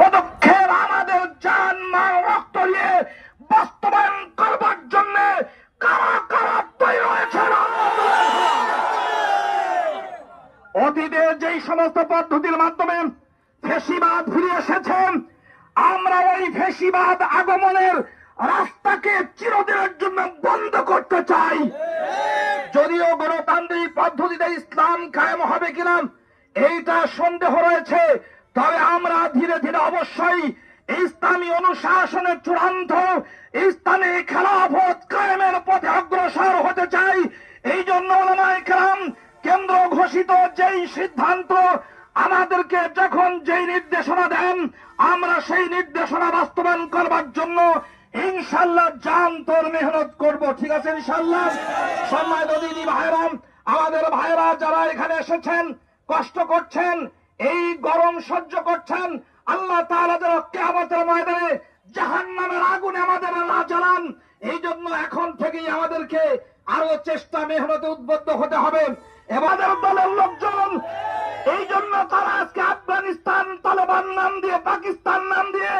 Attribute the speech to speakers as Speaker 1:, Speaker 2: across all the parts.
Speaker 1: পদক্ষেপ আমাদের জান, মাল, রক্ত দিয়ে বাস্তবায়ন করবার জন্য কারা কারা তৈরি হয়েছে অতীতে যেই সমস্ত পদ্ধতির মাধ্যমে ফেসিবাদ ফিরে এসেছেন আমরা ওই ফেসিবাদ আগমনের রাস্তাকে চিরদিনের জন্য বন্ধ করতে চাই। যদিও গণতান্ত্রিক পদ্ধতিতে ইসলাম কায়েম হবে কিনা, এইটা সন্দেহ রয়েছে। তবে আমরা ধীরে ধীরে অবশ্যই ইসলামী অনুশাসনের চূড়ান্ত ইসলামী খেলাফত কায়েমের পথে অগ্রসর হতে চাই। এই জন্য কেন্দ্র ঘোষিত যেই সিদ্ধান্ত আমাদেরকে যখন যেই নির্দেশনা দেন, আমরা সেই নির্দেশনা বাস্তবায়ন করবার জন্য ইনশাল্লাহ জান তোর মেহনত করব। ঠিক আছে ইনশাল্লাহ সম্মানিত দিদি ভাইরাম আমাদের ভাইরা যারা এখানে এসেছেন, কষ্ট করছেন এই গরম সহ্য করছেন আল্লাহ তাআলা যেন কিয়ামতের ময়দানে জাহান্নামের আগুনে আমাদের না জ্বালান। এই জন্য এখন থেকেই আমাদেরকে আরও চেষ্টা মেহনতে উদ্বুদ্ধ হতে হবে। এবাদের দলের লোকজন এই জন্য তারা আজকে আফগানিস্তান তালেবান নাম দিয়ে, পাকিস্তান নাম দিয়ে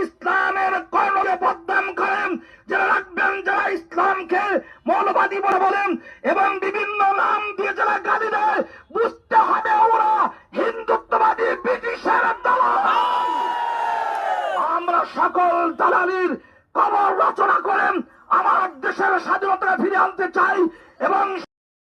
Speaker 1: ইসলামের কর্ণকে বদনাম করেন। যারা রাখবেন, যারা ইসলামকে মৌলবাদী বলে বলেন এবং সকল দালালির কবর রচনা করেন। আমার দেশের স্বাধীনতা ফিরে আনতে চাই এবং